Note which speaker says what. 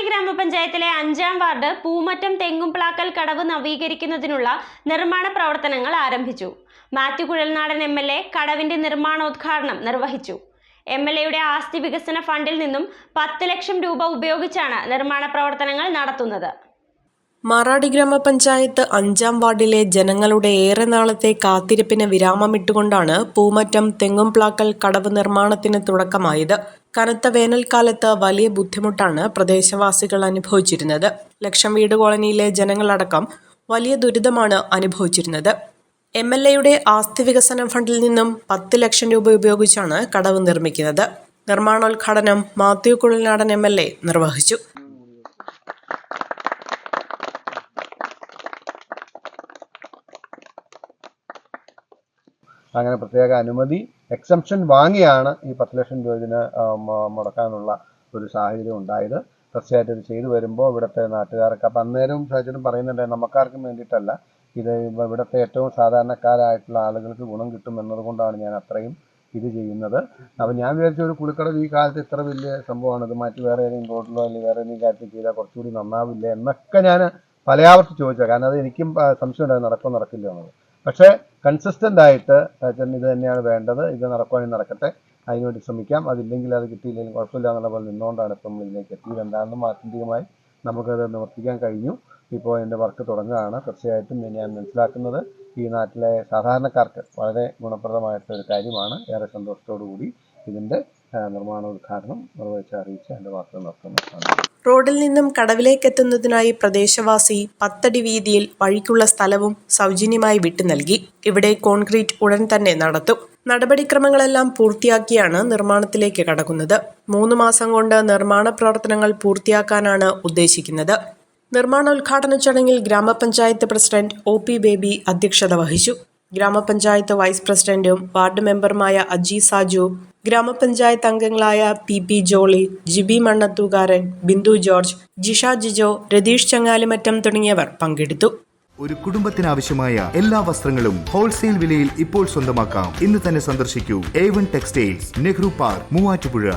Speaker 1: മറാടി ഗ്രാമപഞ്ചായത്തിലെ അഞ്ചാം വാർഡ് പൂമറ്റം തെങ്ങുംപ്ലാക്കൽ കടവ് നവീകരിക്കുന്നതിനുള്ള നിർമ്മാണ പ്രവർത്തനങ്ങൾ ആരംഭിച്ചു. Mathew Kuzhalnadan M L A കടവിന്റെ നിർമ്മാണോദ്ഘാടനം നിർവഹിച്ചു. എം എൽ എയുടെ ആസ്തി വികസന ഫണ്ടിൽ നിന്നും പത്ത് ലക്ഷം രൂപ ഉപയോഗിച്ചാണ് നിർമ്മാണ പ്രവർത്തനങ്ങൾ നടത്തുന്നത്.
Speaker 2: മാറാടി ഗ്രാമപഞ്ചായത്ത് അഞ്ചാം വാർഡിലെ ജനങ്ങളുടെ ഏറെ നാളത്തെ കാത്തിരിപ്പിന് വിരാമമിട്ടുകൊണ്ടാണ് പൂമറ്റം തെങ്ങുംപ്ലാക്കൽ കടവ് നിർമ്മാണത്തിന് തുടക്കമായത്. കനത്ത വേനൽക്കാലത്ത് വലിയ ബുദ്ധിമുട്ടാണ് പ്രദേശവാസികൾ അനുഭവിച്ചിരുന്നത്. ലക്ഷം വീട് കോളനിയിലെ ജനങ്ങളടക്കം വലിയ ദുരിതമാണ് അനുഭവിച്ചിരുന്നത്. എം എൽ എയുടെ ആസ്തി വികസന ഫണ്ടിൽ നിന്നും പത്ത് ലക്ഷം രൂപ ഉപയോഗിച്ചാണ് കടവ് നിർമ്മിക്കുന്നത്. നിർമ്മാണോദ്ഘാടനം Mathew Kuzhalnadan M L A നിർവഹിച്ചു.
Speaker 3: അങ്ങനെ പ്രത്യേക അനുമതി എക്സംഷൻ വാങ്ങിയാണ് ഈ പത്ത് ലക്ഷം രൂപ ഇതിന് മുടക്കാനുള്ള ഒരു സാഹചര്യം ഉണ്ടായത്. തീർച്ചയായിട്ടും ഇത് ചെയ്തു വരുമ്പോൾ ഇവിടുത്തെ നാട്ടുകാർക്ക് അപ്പം അന്നേരവും സാഹചര്യം പറയുന്നുണ്ട് നമുക്കാർക്കും വേണ്ടിയിട്ടല്ല. ഇത് ഇവ- ഇവിടുത്തെ ഏറ്റവും സാധാരണക്കാരായിട്ടുള്ള ആളുകൾക്ക് ഗുണം കിട്ടും എന്നതുകൊണ്ടാണ് ഞാൻ അത്രയും ഇത് ചെയ്യുന്നത്. അപ്പം ഞാൻ വിചാരിച്ച ഒരു കുളിക്കടവ് ഈ കാലത്ത് ഇത്ര വലിയ സംഭവമാണ് ഇത് മാറ്റി വേറെ ഏതെങ്കിലും റോഡിലോ അല്ലെങ്കിൽ വേറെ ഏതെങ്കിലും കാര്യത്തിൽ ചെയ്താൽ കുറച്ചുകൂടി നന്നാവില്ല എന്നൊക്കെ ഞാൻ പലയാവർത്തി ചോദിച്ചാൽ കാരണം അത് എനിക്കും സംശയം ഉണ്ടായിരുന്നു നടക്കുമോ നടക്കില്ല എന്നുള്ളത്. പക്ഷേ കൺസിസ്റ്റന്റ് ആയിട്ട് ചേട്ടൻ ഇത് തന്നെയാണ് വേണ്ടത്. ഇത് നടക്കുവാണെങ്കിൽ നടക്കട്ടെ. അതിനുവേണ്ടി ശ്രമിക്കാം. അതില്ലെങ്കിൽ അത് കിട്ടിയില്ലെങ്കിലും കുഴപ്പമില്ല എന്നുള്ള പോലെ നിന്നുകൊണ്ടാണ് ഇപ്പം ഇതിലേക്ക് എത്തിയത്. എന്താണെന്നും ആത്യന്തികമായി നമുക്കത് നിവർത്തിക്കാൻ കഴിഞ്ഞു. ഇപ്പോൾ എന്റെ വർക്ക് തുടങ്ങുകയാണ്. തീർച്ചയായിട്ടും ഞാൻ മനസ്സിലാക്കുന്നത് ഈ നാട്ടിലെ സാധാരണക്കാർക്ക് വളരെ ഗുണപ്രദമായിട്ടൊരു കാര്യമാണ്. ഏറെ സന്തോഷത്തോടു കൂടി ഇതിന്റെ നിർമ്മാണോദ്ഘാടനം നിർവഹിച്ച് അറിയിച്ച് എന്റെ വാർത്ത നിർത്തുന്നു.
Speaker 2: റോഡിൽ നിന്നും കടവിലേക്ക് കടവിലേക്കെത്തുന്നതിനായി പ്രദേശവാസി പത്തടി വീതിയിൽ വഴിക്കുള്ള സ്ഥലവും സൗജന്യമായി വിട്ടു നൽകി. ഇവിടെ കോൺക്രീറ്റ് ഉടൻ തന്നെ നടത്തും. നടപടിക്രമങ്ങളെല്ലാം പൂർത്തിയാക്കിയാണ് നിർമ്മാണത്തിലേക്ക് കടക്കുന്നത്. മൂന്ന് മാസം കൊണ്ട് നിർമ്മാണ പ്രവർത്തനങ്ങൾ പൂർത്തിയാക്കാനാണ് ഉദ്ദേശിക്കുന്നത്. നിർമ്മാണോദ്ഘാടന ചടങ്ങിൽ ഗ്രാമപഞ്ചായത്ത് പ്രസിഡന്റ് ഒ പി ബേബി അധ്യക്ഷത വഹിച്ചു. ഗ്രാമപഞ്ചായത്ത് വൈസ് പ്രസിഡന്റും വാർഡ് മെമ്പറുമായ അജി സാജു ഗ്രാമപഞ്ചായത്ത് അംഗങ്ങളായ പി പി ജോളി ജിബി മണ്ണത്തൂകാരൻ ബിന്ദു ജോർജ് ജിഷ ജിജോ രതീഷ് ചങ്ങാലിമറ്റം തുടങ്ങിയവർ പങ്കെടുത്തു.
Speaker 4: ഒരു കുടുംബത്തിനാവശ്യമായ എല്ലാ വസ്ത്രങ്ങളും ഹോൾസെയിൽ വിലയിൽ ഇപ്പോൾ സ്വന്തമാക്കാം. ഇന്ന് തന്നെ സന്ദർശിക്കൂ. A one textiles Nehru park Muvattupuzha.